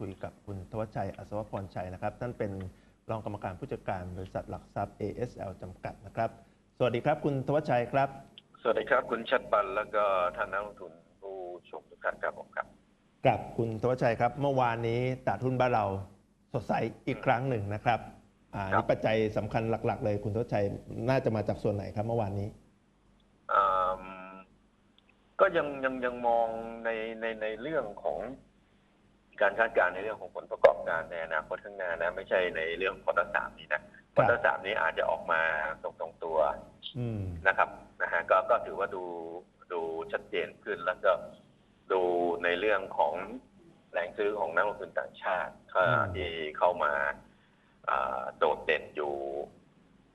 คุยกับคุณทวชชัยอัศวพรชัยนะครับท่านเป็นรองกรรมการผู้จัดการบริษัทหลักทรัพย์ ASL จำกัดนะครับ สวัสดีครับคุณทวชชัยครับ สวัสดีครับคุณชัดบันแล้วก็ท่านนักลงทุนผู้ชมทุกท่านครับผมครับกับคุณทวชชัยครับ เมื่อวานนี้ตลาดหุ้นบ้านเราสดใสอีกครั้งหนึ่งนะครับอ่าครับนี่ปัจจัยสำคัญหลัก ๆ เลยคุณทวชชัยน่าจะมาจากส่วนไหนครับเมื่อวานนี้อืมก็ยังยังยังมองในในในเรื่องของ การคาดการณ์ในเรื่องของผลประกอบการในอนาคตข้างหน้านะ ไม่ใช่ในเรื่องควอเตอร์สามนี้นะควอเตอร์สามนี้อาจจะออกมาตรงตรงๆตัวอืมนะครับนะฮะก็ก็ถือว่าดูดูชัดเจนขึ้นแล้วก็ดูในเรื่องของแหล่งซื้อของนักลงทุนต่างชาติก็ที่เข้ามาอ่าโดดเด่นอยู่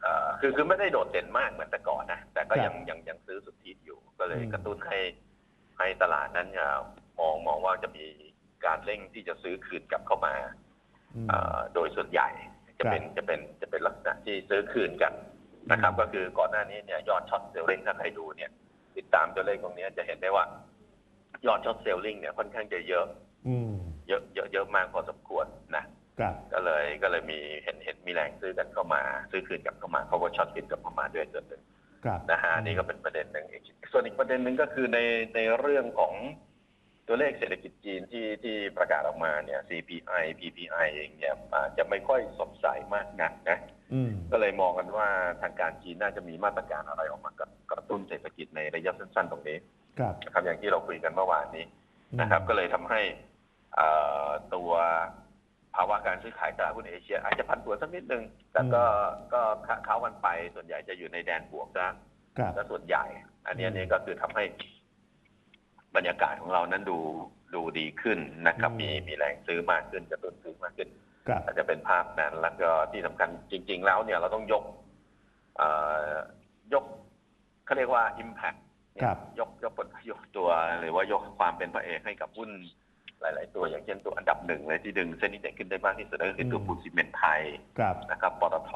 อ่าคือคือไม่ได้โดดเด่นมากเหมือนแต่ก่อนนะแต่ก็ยังยังยังซื้อสุทธิอยู่ก็เลยกระตุ้นให้ให้ตลาดนั้นเนี่ยมองมองว่าจะมี การเร่งที่จะซื้อคืนกลับเข้ามาอืมอ่าโดยส่วนใหญ่จะเป็นจะเป็นจะเป็นลักษณะที่ซื้อคืนกันนะครับ ก็คือก่อนหน้านี้เนี่ยยอดช็อตเซลลิงถ้าใครดูเนี่ย ติดตามตัวเลขตรงนี้จะเห็นได้ว่ายอดช็อตเซลลิงเนี่ยค่อนข้างจะเยอะอืมเยอะเยอะเยอะมากพอสมควรนะครับก็เลยก็เลยมีเห็นเห็นมีแรงซื้อกันเข้ามา ซื้อคืนกลับเข้ามาเขาก็ช็อตคืนกลับเข้ามาด้วยส่วนหนึ่งครับนะฮะนี่ก็เป็นประเด็นหนึ่งอีกส่วนอีกประเด็นหนึ่งก็คือในในเรื่องของ ตัวเลขเศรษฐกิจจีนที่ที่ประกาศออกมาเนี่ย CPI PPI เองเนี่ยอาจจะไม่ค่อยสดใสมากนักนะอืมก็เลยมองกันว่าทางการจีนน่าจะมีมาตรการอะไรออกมากระกระตุ้นเศรษฐกิจในระยะสั้นๆ ตรงนี้ครับนะครับอย่างที่เราคุยกันเมื่อวานนี้นะครับ ก็เลยทำให้เอ่อตัวภาวะการซื้อขายตลาดหุ้นเอเชีย อาจจะพันตัวสักนิดนึง แต่ก็ก็เขากันไปส่วนใหญ่จะอยู่ในแดนบวกซะครับซะส่วนใหญ่ อันนี้อืมนี่ก็คือทำให้ บรรยากาศของเรานั้นดูดูดีขึ้นนะครับอืมมีมีแรงซื้อมากขึ้นกระตุ้นซื้อมากขึ้นครับอาจจะเป็นภาพนั้นแล้วก็ที่สำคัญจริง ๆ แล้วเนี่ยเราต้องยกเอ่อยกเขาเรียกว่า Impact เนี่ยครับยกยกผลยกตัว หรือว่ายกความเป็นพระเอกให้กับหุ้น หลาย ๆ ตัวอย่างเช่นตัวอันดับหนึ่งเลยที่ดึงเส้นนี้เด็กขึ้นได้มากที่สุดก็คือตัวอืมปูนซีเมนต์ไทยครับนะครับปตท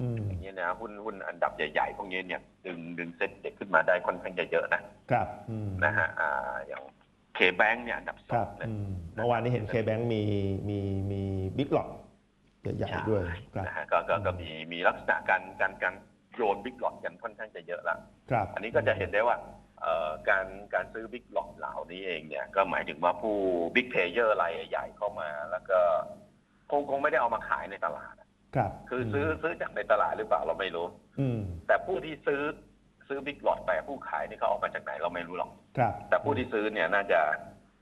อืมอย่างเงี้ยนะหุ้นหุ้นอันดับใหญ่ ๆ พวกนี้เนี่ยดึงดึงเส้นเด็กขึ้นมาได้ค่อนข้างจะเยอะนะครับอืมนะฮะอ่าอย่างเคแบงเนี่ยอันดับสคอรังบเนี่ยอืมเมื่อวานนี้เห็นเคแบงมีมีมีบิ๊กหลอกใหญ่ๆด้วยครับนะฮะก็ก็ก็มีมีลักษณะการการการโยนบิ๊กหลอดกันค่อนข้างจะเยอะละครับอันนี้ก็จะเห็นได้ว่าเอ่อ การการซื้อบิ๊กหลอดเหล่านี้เองเนี่ยก็หมายถึงว่าผู้บิ๊กเพเยอร์รายใหญ่ๆเข้ามา แล้วก็คงคงไม่ได้เอามาขายในตลาดอะครับ คือซื้อซื้อจากในตลาดหรือเปล่าเราไม่รู้ อืมแต่ผู้ที่ซื้อซื้อบิ๊กหลอดไปผู้ขายนี่เขาเออกมาจากไหนเราไม่รู้หรอกครับ แต่ผู้ที่ซื้อเนี่ยน่าจะ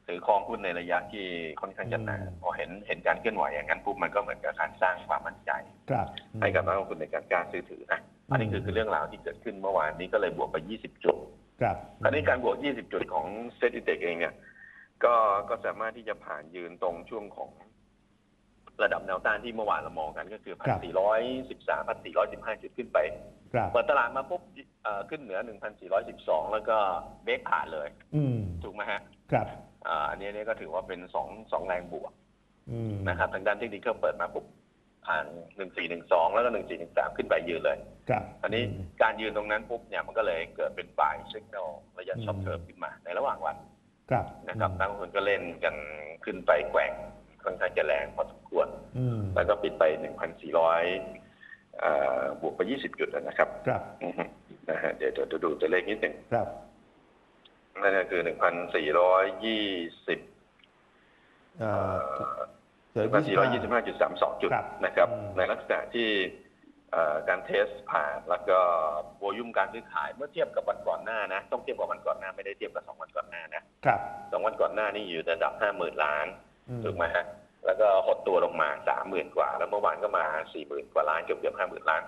ถือครองหุ้นในระยะที่ค่อนข้างจะนานอืมพอเห็นเห็นการเคลื่อนไหวอย่างนั้นปุ๊บมันก็เหมือนกับการสร้างความมั่นใจครับให้กับนักลงทุนในการกล้าซื้อถือนะอันนี้คือคือเรื่องราวที่เกิดขึ้นเมื่อวานนี้ก็เลยบวกไป 20 จุด ครับคราวนี้การบวก 20 จุดของเซตอินเด็กเองเนี่ย ก็ก็สามารถที่จะผ่านยืนตรงช่วงของระดับแนวต้านที่เมื่อวานเรามองกันก็คือ 1,413 1,415 จุดขึ้นไปครับเปิดตลาดมาปุ๊บเอ่อขึ้นเหนือ 1,412 แล้วก็เบรกผ่านเลยอืมถูกไหมฮะ ครับอ่าอันนี้เนี่ยก็ถือว่าเป็นสองสองแรงบวกอืมนะครับทางด้านเทคนิคเปิดมาปุ๊บ ผ่านหนึ่งสี่หนึ่งสองแล้วก็หนึ่งสี่หนึ่งสามขึ้นไปยืนเลยครับอันนี้มการยืนตรงนั้นปุ๊บเนี่ยมันก็เลยเกิดเป็นฝ่ายสัญญาณระยะอืมช็อตเทอมขึ้นมาในระหว่างวันครับนะครับอืมนักลงทุนก็เล่นกันขึ้นไปแกว่งค่อนข้างจะแรงพอสมควรอืมแล้วก็ปิดไปหนึ่งพันสี่ร้อยบวกไปยี่สิบจุดนะครับ ครับอือฮึนะฮะเดี๋ยวเดี๋ยวดูตัวเลขนิดหนึ่งครับนั่นก็คือหนึ่งพันสี่ร้อยยี่สิบ เอ่อหนึ่งพันสี่ร้อยยี่สิบห้าจุดสามสองจุดครับนะครับอืมในลักษณะที่เอ่อการเทสผ่านแล้วก็โวลุ่มการซื้อขายเมื่อเทียบกับวันก่อนหน้านะ ต้องเทียบกับวันก่อนหน้าไม่ได้เทียบกับสองวันก่อนหน้านะครับสองวันก่อนหน้านี่อยู่ระดับห้าหมื่นล้านอืมถูกไหมฮะแล้วก็หดตัวลงมาสามหมื่นกว่า แล้วเมื่อวานก็มาสี่หมื่นกว่าล้านเกือบเกือบห้าหมื่นล้าน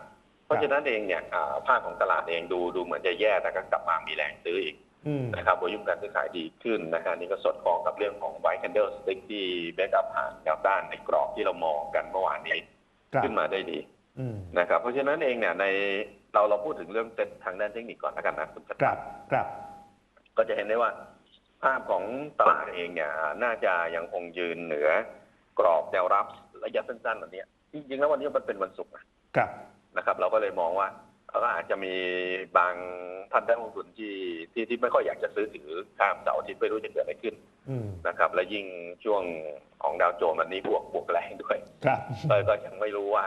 เพราะฉะนั้นเองเนี่ยอ่าภาพของตลาดเองดูดูเหมือนจะแย่แต่ก็กลับมามีแรงซื้ออีกอืม นะครับวอลุ่มการซื้อขายดีขึ้นนะฮะนี่ก็สอดคล้องกับเรื่องของไวท์แคนเดลสติ๊กที่แบกอัพผ่านแนวต้านในกรอบที่เรามองกันเมื่อวานนี้ครับขึ้นมาได้ดีอืมนะครับเพราะฉะนั้นเองเนี่ยในเราเราพูดถึงเรื่องเซ็ตทางด้านเทคนิคก่อนแล้วกันนะคุณชัดครับครับ ก็จะเห็นได้ว่า ภาพของตลาดเองเนี่ยน่าจะยังคงยืนเหนือกรอบแนวรับระยะสั้นๆแบบนี้ยจริงๆแล้ววันนี้มันเป็นวันศุกร์นะครับนะครับ เราก็เลยมองว่าแล้ว ก็อาจจะมีบางท่านนักลงทุนที่ที่ที่ไม่ค่อยอยากจะซื้อถือข้ามเสาร์อาทิตย์ไม่รู้จะเกิดอะไรขึ้นอืมนะครับ และยิ่งช่วงของดาวโจนส์วันนี้บวกบวกแรงด้วยครับก็ก็ยังไม่รู้ว่า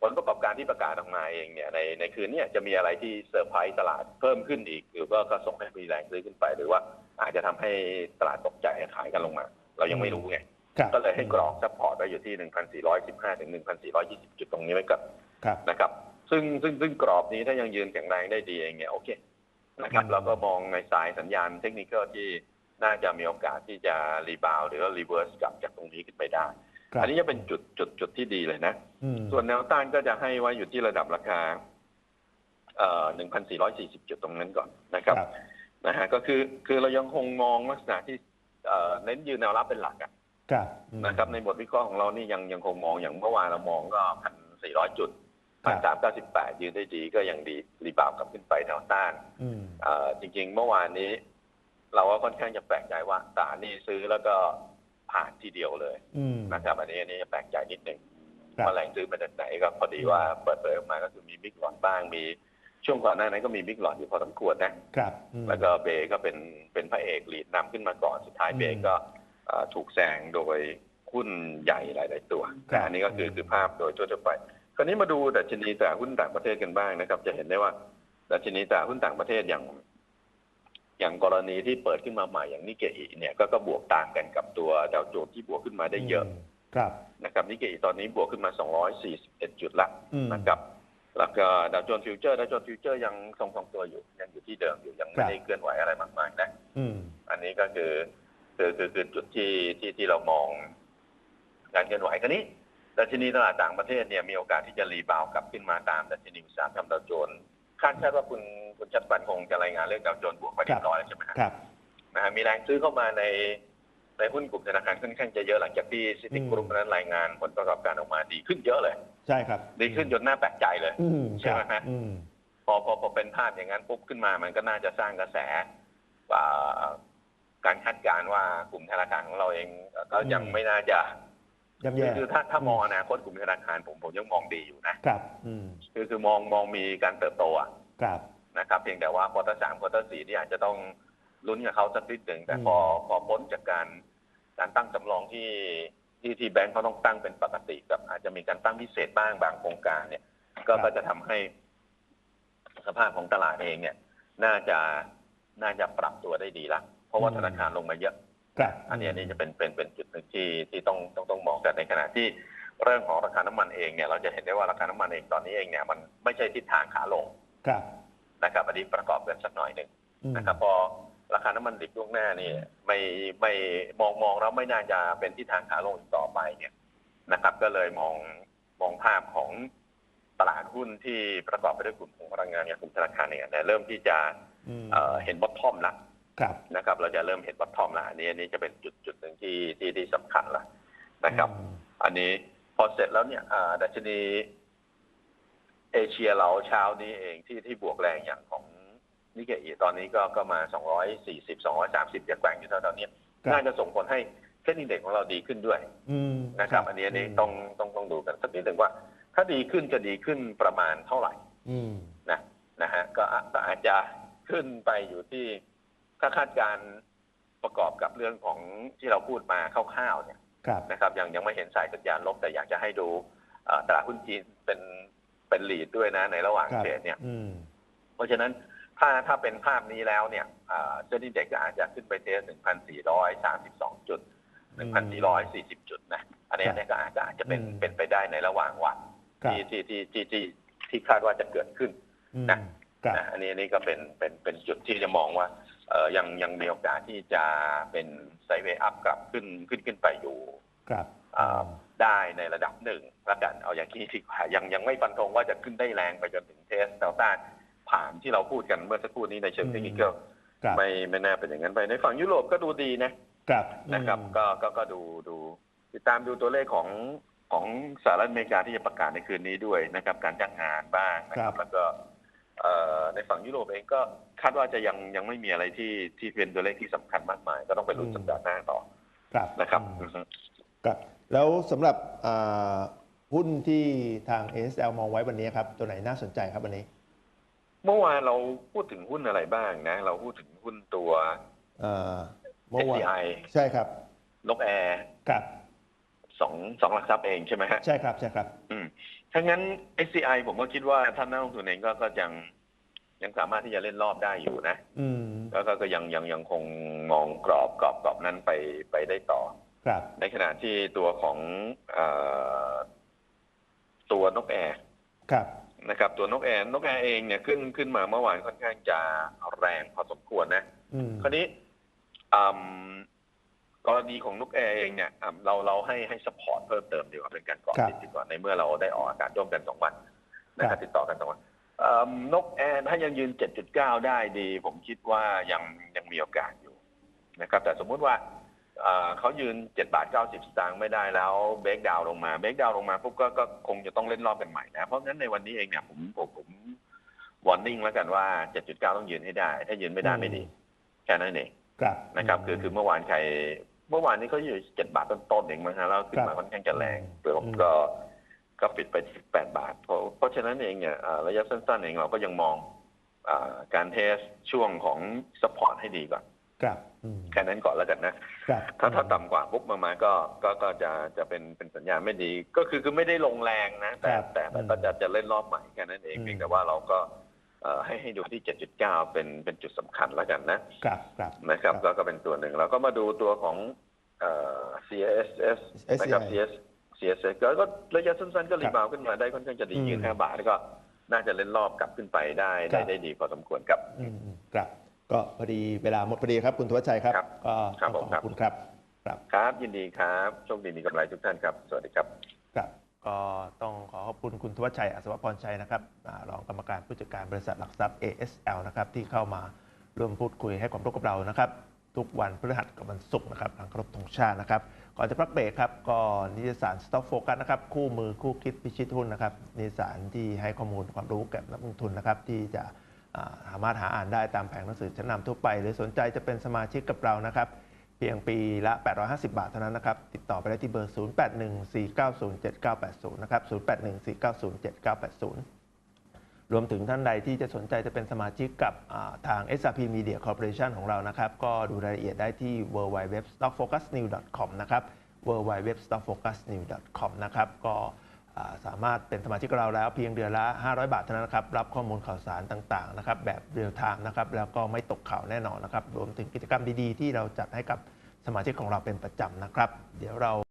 ผลประกอบการที่ประกาศออกมาเองเนี่ยในในคืนเนี้จะมีอะไรที่เซอร์ไพรส์ตลาดเพิ่มขึ้นอีก หรือว่าก็ส่งให้มีแรงซื้อขึ้นไป หรือว่าอาจจะทำให้ตลาดตกใจขายกันลงมา เรายังไม่รู้ไงครับก็เลยให้กรอบซัพพอร์ตไว้อยู่ที่ 1,415 ถึง 1,420 จุดตรงนี้ไว้ก่อนครับนะครับ ซึ่งซึ่งซึ่งกรอบนี้ถ้ายังยืนแข็งแรงได้ดีเองเนี่ยโอเคนะครับอืมเราก็มองในสายสัญญาณเทคนิคที่น่าจะมีโอกาสที่จะรีบาวหรือว่ารีเวิร์สกลับจากตรงนี้ขึ้นไปได้ครับอันนี้จะเป็นจุดจุดจุดที่ดีเลยนะอืมส่วนแนวต้านก็จะให้ไว้อยู่ที่ระดับราคาเอ่อ1,440 จุดตรงนั้นก่อนนะครับครับนะฮะก็คือคือเรายังคงมองลักษณะที่เอ่อเน้นยืนแนวรับเป็นหลักอะครับอืมนะครับในบทวิเคราะห์ของเรานี่ยังยังคงมองอย่างเมื่อวานเรามองก็พันสี่ร้อยจุดครั พับนสามเก้าสิบแปดยืนได้ดีก็ยังดีรีบาวกลับขึ้นไปแนวต้านอืมเอ่อจริง ๆ เมื่อวานนี้ เราก็ค่อนข้างจะแปลกใจว่าตลาดนี่ซื้อแล้วก็ผ่านทีเดียวเลยอืมนะครับอันนี้อันนี้จะแปลกใจนิดหนึ่งครับว่าแหล่งซื้อมาจากไหนก็พอดีว่าเปิดเผยออกมาก็คือมีบิ๊กหลอดบ้างมีช่วงก่อนหน้านั้นก็มีบิ๊กหลอดอยู่พอสมควรนะครับอืมแล้วก็เบย์ก็เป็นเป็นพระเอกลีดนำขึ้นมาก่อนสุดท้ายอืมเบย์ก็เอ่อถูกแซงโดยหุ้นใหญ่หลาย ๆ ตัวครับแต่อันนี้ก็คือคือภาพโดยทั่วๆไป คราวนี้มาดูดัชนีตลาดหุ้นต่างประเทศกันบ้างนะครับ จะเห็นได้ว่าดัชนีตลาดหุ้นต่างประเทศอย่าง อย่างกรณีที่เปิดขึ้นมาใหม่อย่างนิเกอีเนี่ยก็ก็บวกต่างกันกับตัวดาวโจนส์ที่บวกขึ้นมาได้เยอะมครับนะครับนิเกอีตอนนี้บวกขึ้นมา 241 จุดละอืมนะครับแล้วก็ดาวโจนส์ฟิวเจอร์ดาวโจนส์ฟิวเจอร์ยังทรงๆตัวอยู่ ยังอยู่ที่เดิมอยู่ยังคไม่รับได้เคลื่อนไหวอะไรมากมายนะอืมอันนี้ก็คือคือคือคือจุดที่ที่ที่เรามองการเคลื่อนไหวคราวนี้ ดัชนีตลาดต่างประเทศเนี่ยมีโอกาสที่จะรีบาวด์กลับขึ้นมาตามดัชนีอุตสาหกรรมดาวโจนส์คาดคาดว่าคุณคุณชัดปันคงจะรายงานเรื่องดาวโจนส์บวกไปเรียบร้อยแล้วใช่ไหมฮะครับนะฮะมีแรงซื้อเข้ามาในในหุ้นกลุ่มธนาคารค่อนข้างจะเยอะหลังจากที่ซิติอืมกรุ๊ปนั้นรายงานผลประกอบการออกมาดีขึ้นเยอะเลย ใช่ครับ ดีขึ้นจนน่าแปลกใจเลยอืมใช่ไหมครับฮะอืมพอพอพอเป็นภาพอย่างนั้นปุ๊บขึ้นมามันก็น่าจะสร้างกระแสอ่าการคาดการณ์ว่ากลุ่มธนาคารของเราเองเอ่อก็ยังอืมไม่น่าจะ ย่ำคือแย่คือถ้าถ้ามองอนาคตกลุ่มธนาคารผมผมยังมองดีอยู่นะครับอืมคือคือมองมองมีการเติบโตอะครับนะครับ เพียงแต่ว่าควอเตอร์สามควอเตอร์สี่นี่อาจจะต้องลุ้นกับเขาสักนิดหนึ่งแต่พอพอพ้นจากการการตั้งสำรองที่ที่ที่แบงก์เขาต้องตั้งเป็นปกติกับ อาจจะมีการตั้งพิเศษบ้างบางโครงการเนี่ย ก็ก็จะทำให้สภาพของตลาดเองเนี่ย น่าจะน่าจะปรับตัวได้ดีละเพราะว่าธนาคารลงมาเยอะ ครับอันนี้อันนี้จะเป็นเป็นเป็นจุดหนึ่งที่ที่ต้องต้องต้องมองแต่ในขณะที่เรื่องของราคาน้ำมันเองเนี่ยเราจะเห็นได้ว่าราคาน้ำมันเองตอนนี้เองเนี่ยมันไม่ใช่ทิศทางขาลงครับนะครับอันนี้ประกอบกันสักหน่อยหนึ่งอืมนะครับพอราคาน้ำมันดิบล่วงหน้านี่ไม่ไม่มองมองแล้วไม่น่าจะเป็นทิศทางขาลงอีกต่อไปเนี่ยนะครับ ก็เลยมองมองภาพของตลาดหุ้นที่ประกอบไปด้วยกลุ่มของพลังงานกับกลุ่มธนาคารเนี่ยเริ่มที่จะอืมเอ่อเห็นบอททอมละ ครับนะครับเราจะเริ่มเห็นบัตทอมแล้วอันนี้อันนี้จะเป็นจุดจุดหนึ่งที่ที่ที่สำคัญละนะครับอืมอันนี้พอเสร็จแล้วเนี่ยอ่าดัชนีเอเชียเราเช้านี้เองที่ที่บวกแรงอย่างของนิกเกอีตอนนี้ก็ก็มา 240 230จะแกว่งอยู่เท่าๆนี้ครับน่าจะส่งผลให้เส้นอินเด็กซ์ของเราดีขึ้นด้วยอืมนะครับ อันนี้อันนี้ต้องต้องต้องดูกันสักนิดหนึ่งว่า ถ้าดีขึ้นจะดีขึ้นประมาณเท่าไหร่อืมนะนะฮะก็อาก็อาจจะขึ้นไปอยู่ที่ ถ้าคาดการณ์ประกอบกับเรื่องของที่เราพูดมาคร่าวๆเนี่ยครับ นะครับยังยังไม่เห็นสายสัญญาณลบแต่อยากจะให้ดูเอ่อตลาดหุ้นจีนเป็นเป็นลีดด้วยนะ ในระหว่างครับเทรดเนี่ย อืม เพราะฉะนั้นถ้าถ้าเป็นภาพนี้แล้วเนี่ยเอ่อเซ็นดีเด็กอาจจะขึ้นไปเทส1,432 จุด1,440 จุดนะ อันนี้ครับอันนี้ก็อาจจะอาจจะเป็นอืม เป็นไปได้ในระหว่างวันครับที่ที่ที่ที่ที่ที่คาดว่าจะเกิดขึ้น อืมนะครับ นะอันนี้อันนี้ก็เป็นเป็นเป็นจุดที่จะมองว่าเออ ยังยังมีโอกาสที่จะเป็นไซด์เวย์อัพกลับขึ้นขึ้นขึ้นไปอยู่ครับอ่าได้ในระดับหนึ่งละกันเอาอย่างที่ที่ยังยังไม่ฟันธงว่าจะขึ้นได้แรงไปจนถึงเทสแนวต้านผ่านที่เราพูดกันเมื่อสักครู่นี้ในเชิงเทคนิคครับไม่ไม่น่าเป็นอย่างนั้นไปในฝั่งยุโรปก็ดูดีนะครับนะครับอืมก็ก็ก็ดูดูติดตามดูตัวเลขของของสหรัฐอเมริกาที่จะประกาศในคืนนี้ด้วยนะครับ การจ้างงานบ้างนะคครัรับบแล้วก็เอ่อ ในฝั่งยุโรปเองก็คาดว่าจะยังยังไม่มีอะไรที่ที่เป็นตัวเลขที่สำคัญมากมาย ก็ต้องไปลุ้นสัปดาห์หน้าต่อครับนะครับอืมครับแล้วสำหรับอ่าหุ้นที่ทาง ASL มองไว้วันนี้ครับ ตัวไหนน่าสนใจครับวันนี้ เมื่อวานเราพูดถึงหุ้นอะไรบ้างนะ เราพูดถึงหุ้นตัวเอ่อเมื่อวาน SCI ใช่ครับนกแอร์ครับสองสองหลักทรัพย์เองใช่ไหมฮะใช่ครับใช่ครับ อืมถ้างั้น SCI ผมก็คิดว่าท่านนักลงทุนเองก็ก็ยัง ยังสามารถที่จะเล่นรอบได้อยู่นะอืมก็ก็ก็ยังยังยังคงมองกรอบกรอบกรอบนั้นไปไปได้ต่อครับในขณะที่ตัวของเออตัวนกแอร์ครับนะครับ ตัวนกแอร์นกแอร์เองเนี่ยขึ้นขึ้นมาเมื่อวานค่อนข้างจะแรงพอสมควรนะอืมคราวนี้อืมกรณีของนกแอร์เองเนี่ยอะเราเราให้ให้สปอร์ตเพิ่มเติมดีกว่าเป็นการเกาะติดดีกว่าในเมื่อเราได้ออกอากาศร่วมกันสองวันนะครับติดต่อกันสองวันอืม นกแอร์ถ้ายังยืน 7.9 ได้ดี ผมคิดว่ายังยังมีโอกาสอยู่นะครับ แต่สมมุติว่าอ่าเขายืน 7 บาท 90 สตางค์ไม่ได้แล้วเบรกดาวลงมาเบรกดาวลงมาปุ๊บก็ก็คงจะต้องเล่นรอบกันใหม่นะ เพราะงั้นในวันนี้เองเนี่ยผมผมผมวอร์นิ่งแล้วกันว่า 7.9 ต้องยืนให้ได้ ถ้ายืนไม่ได้ไม่ดี แค่นั้นเองครับนะครับ คือคือเมื่อวานใครเมื่อวานนี้เขาอยู่เจ็ดบาทต้นๆเองมั้งฮะแล้วขึ้นมาค่อนข้างจะแรงเปลือกก็ ก็ปิดไปที่แปดบาท เพราะเพราะฉะนั้นเองเนี่ยอ่าระยะสั้น ๆ เองเราก็ยังมองอาการเทสช่วงของสปอร์ตให้ดีก่อนครับอืมแค่นั้นก่อนแล้วกันนะครับถ้าถ้าต่ำกว่าปุ๊บมามาก็ก็ก็จะจะเป็นเป็นสัญญาณไม่ดี ก็คือคือไม่ได้ลงแรงนะ แต่แต่แต่ก็จะจะเล่นรอบใหม่แค่นั้นเองเพียงแต่ว่าเราก็เอ่อให้ให้ดูที่ 7.9 เป็นเป็นจุดสำคัญแล้วกันนะครับครับนะครับก็ก็เป็นตัวหนึ่งแล้วก็มาดูตัวของเอ่อ CSS นะครับ CS CSS ก็ก็ระยะสั้นๆก็รีบาวขึ้นมาได้ค่อนข้างจะดียืน5บาทแล้วก็น่าจะเล่นรอบกลับขึ้นไปได้ได้ได้ดีพอสมควรครับครับ ก็พอดีเวลาหมดพอดีครับคุณทวัชชัยครับก็ขอบคุณครับครับครับยินดีครับโชคดีมีกำไรทุกท่านครับ สวัสดีครับครับก็ต้องขอขอบคุณคุณทวัชชัยอัศวพรชัยนะครับรองกรรมการผู้จัดการบริษัทหลักทรัพย์ ASL นะครับที่เข้ามาร่วมพูดคุยให้ความรู้กับเรานะครับ ทุกวันพฤหัสกับวันศุกร์นะครับหลังครบธงชาตินะครับ ก่อนจะพักเบรกครับก็นิตยสาร Stock Focus นะครับคู่มือคู่คิดพิชิตหุ้นนะครับนิตยสารที่ให้ข้อมูลความรู้แก่นักลงทุนนะครับที่จะสามารถหาอ่านได้ตามแผงหนังสือชั้นนำทั่วไป หรือสนใจจะเป็นสมาชิกกับเรานะครับ เพียงปีละ 850 บาทเท่านั้นนะครับ ติดต่อไปได้ที่เบอร์ 0814907980 นะครับ 0814907980 รวมถึงท่านใดที่จะสนใจจะเป็นสมาชิกกับทาง SRP Media Corporation ของเรานะครับ ก็ดูรายละเอียดได้ที่ www.stockfocusnews.com นะครับ www.stockfocusnews.com นะครับ ก็สามารถเป็นสมาชิกเราแล้วเพียงเดือนละ 500 บาทเท่านั้นนะครับ รับข้อมูลข่าวสารต่างๆนะครับแบบเรียลไทม์นะครับ แล้วก็ไม่ตกข่าวแน่นอนนะครับ รวมถึงกิจกรรมดีๆ ที่เราจัดให้กับสมาชิกของเราเป็นประจำนะครับ เดี๋ยวเรา